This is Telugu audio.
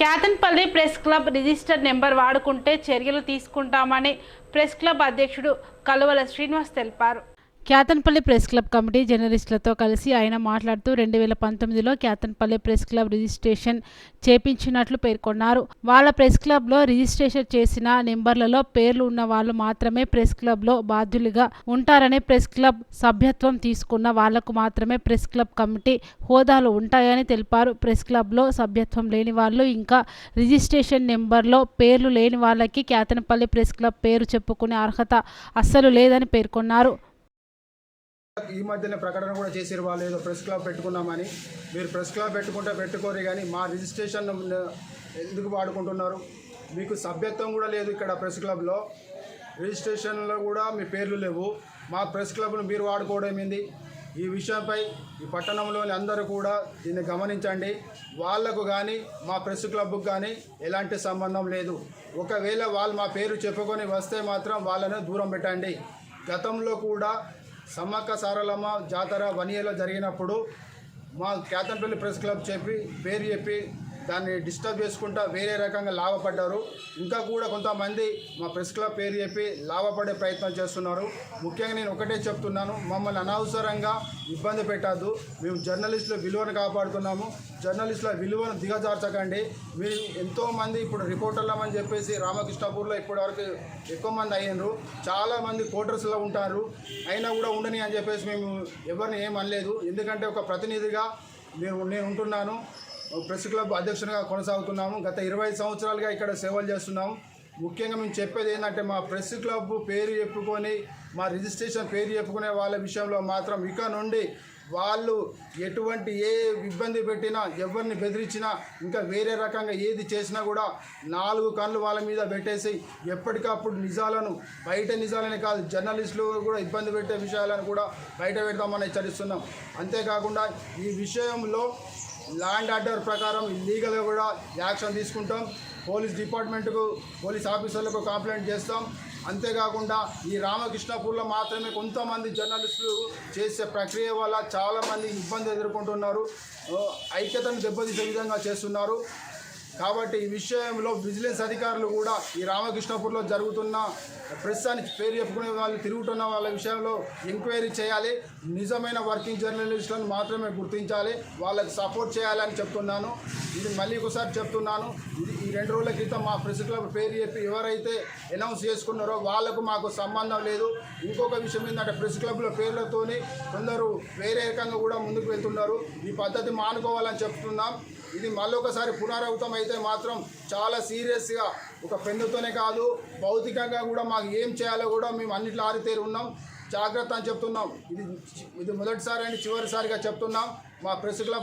Kyathanpalli press club register number వాడుకుంటే చర్యలు తీసుకుంటామని ప్రెస్ క్లబ్ అధ్యక్షుడు కలువల శ్రీనివాస్ తెలిపారు. క్యాతన్పల్లి ప్రెస్ క్లబ్ కమిటీ జర్నలిస్టులతో కలిసి ఆయన మాట్లాడుతూ రెండు వేల పంతొమ్మిదిలో క్యాతన్పల్లి ప్రెస్ క్లబ్ రిజిస్ట్రేషన్ చేపించినట్లు పేర్కొన్నారు. వాళ్ళ ప్రెస్ క్లబ్లో రిజిస్ట్రేషన్ చేసిన నెంబర్లలో పేర్లు ఉన్న వాళ్ళు మాత్రమే ప్రెస్ క్లబ్లో బాధ్యులుగా ఉంటారని ప్రెస్ క్లబ్ సభ్యత్వం తీసుకున్న వాళ్ళకు మాత్రమే ప్రెస్ క్లబ్ కమిటీ హోదాలు ఉంటాయని తెలిపారు. ప్రెస్ క్లబ్లో సభ్యత్వం లేని వాళ్ళు ఇంకా రిజిస్ట్రేషన్ నెంబర్లో పేర్లు లేని వాళ్ళకి క్యాతన్పల్లి ప్రెస్ క్లబ్ పేరు చెప్పుకునే అర్హత అస్సలు లేదని పేర్కొన్నారు. ఈ మధ్యన ప్రకటన కూడా చేసారు వాళ్ళు ఏదో ప్రెస్ క్లబ్ పెట్టుకున్నామని. మీరు ప్రెస్ క్లబ్ పెట్టుకుంటే పెట్టుకోరు కానీ మా రిజిస్ట్రేషన్ ఎందుకు వాడుకుంటున్నారు? మీకు సభ్యత్వం కూడా లేదు ఇక్కడ ప్రెస్ క్లబ్లో. రిజిస్ట్రేషన్లో కూడా మీ పేర్లు లేవు. మా ప్రెస్ క్లబ్ను మీరు వాడుకోవడం ఏంది? ఈ విషయంపై ఈ పట్టణంలోని అందరూ కూడా దీన్ని గమనించండి. వాళ్ళకు కానీ మా ప్రెస్ క్లబ్కు కానీ ఎలాంటి సంబంధం లేదు. ఒకవేళ వాళ్ళు మా పేరు చెప్పుకొని వస్తే మాత్రం వాళ్ళను దూరం పెట్టండి. గతంలో కూడా సమ్మక్క సారలమ్మ జాతర వనియలో జరిగినప్పుడు మా కేతన్పల్లి ప్రెస్ క్లబ్ చెప్పి పేరు చెప్పి దాన్ని డిస్టర్బ్ చేసుకుంటా వేరే రకంగా లాభపడ్డారు. ఇంకా కూడా కొంతమంది మా ప్రెస్ క్లబ్ పేరు చెప్పి లాభపడే ప్రయత్నం చేస్తున్నారు. ముఖ్యంగా నేను ఒకటే చెప్తున్నాను మమ్మల్ని అనవసరంగా ఇబ్బంది పెట్టద్దు. మేము జర్నలిస్టుల విలువను కాపాడుతున్నాము. జర్నలిస్టుల విలువను దిగజార్చకండి. మీరు ఎంతోమంది ఇప్పుడు రిపోర్టర్లమని చెప్పేసి రామకృష్ణపూర్లో ఇప్పటివరకు ఎక్కువ మంది అయ్యారు చాలామంది కోటర్స్లో ఉంటారు. అయినా కూడా ఉండని అని చెప్పేసి మేము ఎవరిని ఏం అనలేదు. ఎందుకంటే ఒక ప్రతినిధిగా మేము నేను ఉంటున్నాను. ప్రెస్ క్లబ్ అధ్యక్షునిగా కొనసాగుతున్నాము. గత ఇరవై సంవత్సరాలుగా ఇక్కడ సేవలు చేస్తున్నాము ముఖ్యంగా మేము చెప్పేది ఏంటంటే మా ప్రెస్ క్లబ్ పేరు చెప్పుకొని మా రిజిస్ట్రేషన్ పేరు చెప్పుకునే వాళ్ళ విషయంలో మాత్రం ఇక నుండి వాళ్ళు ఎటువంటి ఏ ఇబ్బంది పెట్టినా ఎవరిని బెదిరించినా ఇంకా వేరే రకంగా ఏది చేసినా కూడా నాలుగు కళ్ళు వాళ్ళ మీద పెట్టేసి ఎప్పటికప్పుడు నిజాలను బయట నిజాలని కాదు జర్నలిస్టులు కూడా ఇబ్బంది పెట్టే విషయాలను కూడా బయట పెడతామని హెచ్చరిస్తున్నాం. అంతేకాకుండా ఈ విషయంలో ల్యాండ్ ఆర్డర్ ప్రకారం ఇల్లీగల్గా కూడా యాక్షన్ తీసుకుంటాం. పోలీస్ డిపార్ట్మెంట్కు పోలీస్ ఆఫీసర్లకు కంప్లైంట్ చేస్తాం. అంతేకాకుండా ఈ రామకృష్ణపూర్లో మాత్రమే కొంతమంది జర్నలిస్టులు చేసే ప్రక్రియ వల్ల చాలామంది ఇబ్బంది ఎదుర్కొంటున్నారు. ఐక్యతను దెబ్బతీసే విధంగా చేస్తున్నారు. కాబట్టి ఈ విషయంలో విజిలెన్స్ అధికారులు కూడా ఈ రామకృష్ణపూర్లో జరుగుతున్న ప్రస్తుతానికి పేరు చెప్పుకునే వాళ్ళు తిరుగుతున్న వాళ్ళ విషయంలో ఎంక్వైరీ చేయాలి. నిజమైన వర్కింగ్ జర్నలిస్టులను మాత్రమే గుర్తించాలి. వాళ్ళకి సపోర్ట్ చేయాలని చెప్తున్నాను. ఇది మళ్ళీ ఒకసారి చెప్తున్నాను. ఇది ఈ రెండు రోజుల క్రితం మా ప్రెస్ క్లబ్ పేరు చెప్పి ఎవరైతే అనౌన్స్ చేసుకున్నారో వాళ్ళకు మాకు సంబంధం లేదు. ఇంకొక విషయం ఏంటంటే ప్రెస్ క్లబ్ల పేర్లతోని కొందరు వేరే రకంగా కూడా ముందుకు వెళ్తున్నారు. ఈ పద్ధతి మానుకోవాలని చెప్తున్నాం. ఇది మళ్ళొకసారి పునరావృతం అయితే మాత్రం చాలా సీరియస్గా ఒక పెన్నుతోనే కాదు భౌతికంగా కూడా మాకు ఏం చేయాలో కూడా మేము అన్నిట్లో ఆరితేరి ఉన్నాం. జాగ్రత్త అని చెప్తున్నాం. ఇది ఇది మొదటిసారి అని చివరిసారిగా చెప్తున్నాం. మా ప్రెస్ క్లబ్